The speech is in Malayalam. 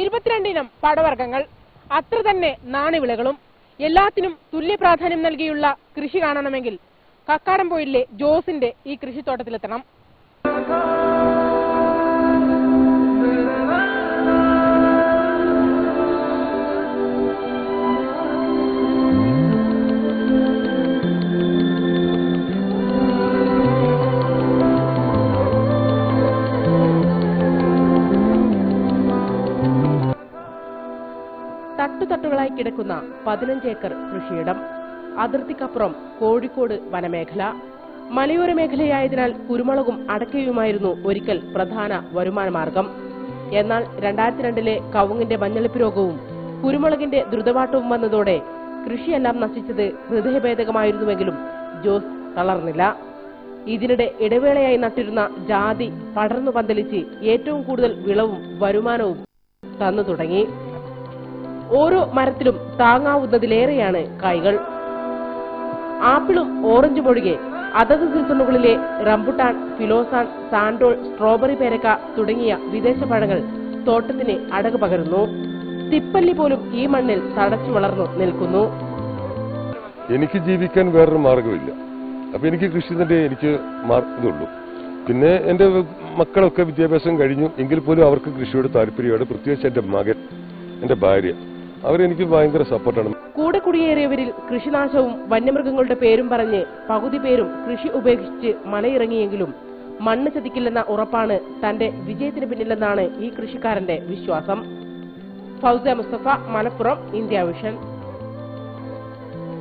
ഇരുപത്തിരണ്ടിനം പടവർഗങ്ങൾ അത്ര തന്നെ നാണ്യവിളകളും എല്ലാത്തിനും തുല്യ പ്രാധാന്യം നൽകിയുള്ള കൃഷി കാണണമെങ്കിൽ കക്കാടംപൊയിലെ ജോസിന്റെ ഈ കൃഷിത്തോട്ടത്തിലെത്തണം. തട്ടുതട്ടുകളായി കിടക്കുന്ന പതിനഞ്ച് ഏക്കർ കൃഷിയിടം. അതിർത്തിക്കപ്പുറം കോഴിക്കോട് വനമേഖല. മലയോര മേഖലയായതിനാൽ കുരുമുളകും അടക്കയുമായിരുന്നു ഒരിക്കൽ പ്രധാന വരുമാന മാർഗം. എന്നാൽ രണ്ടായിരത്തി രണ്ടിലെ കവുങ്ങിന്റെ മഞ്ഞളിപ്പ് രോഗവും കുരുമുളകിന്റെ ദ്രുതവാട്ടവും വന്നതോടെ കൃഷിയെല്ലാം നശിച്ചത് ഹൃദയഭേദകമായിരുന്നുവെങ്കിലും ജോസ് തളർന്നില്ല. ഇതിനിടെ ഇടവേളയായി നട്ടിരുന്ന ജാതി പടർന്നു പന്തലിച്ച് ഏറ്റവും കൂടുതൽ വിളവും വരുമാനവും തന്നു തുടങ്ങി. ഓരോ മരത്തിലും താങ്ങാവുന്നതിലേറെയാണ് കായ്കൾ. ആപ്പിളും ഓറഞ്ചും ഒഴികെ അതത് സീസണുകളിലെ റംബുട്ടാൻ ഫിലോസാൻ സാൻഡോൾ സ്ട്രോബെറി പേരക്ക തുടങ്ങിയ വിദേശ പഴങ്ങൾ തോട്ടത്തിന് അടകു പകരുന്നു. തിപ്പല്ലി പോലും ഈ മണ്ണിൽ തടച്ചു വളർന്നു നിൽക്കുന്നു. എനിക്ക് ജീവിക്കാൻ വേറൊരു മാർഗമില്ല അപ്പൊ എനിക്ക് കൃഷി തന്നെ എനിക്ക് ഇതുള്ളൂ. പിന്നെ എന്റെ മക്കളൊക്കെ വിദ്യാഭ്യാസം കഴിഞ്ഞു. എങ്കിൽ പോലും അവർക്ക് കൃഷിയോട് താല്പര്യമാണ്. പ്രത്യേകിച്ച് എന്റെ മകൻ എന്റെ ഭാര്യ. അവരെനിക്ക് ഭയങ്കര സപ്പോർട്ടാണ്. കൂടെ കുടിയേറിയവരിൽ കൃഷിനാശവും വന്യമൃഗങ്ങളുടെ പേരും പറഞ്ഞ് പകുതി പേരും കൃഷി ഉപേക്ഷിച്ച് മലയിറങ്ങിയെങ്കിലും മണ്ണ് ചതിക്കില്ലെന്ന ഉറപ്പാണ് തന്റെ വിജയത്തിന് പിന്നിലെന്നാണ് ഈ കൃഷിക്കാരന്റെ വിശ്വാസം. Fousa Mustafa Malappuram India vision.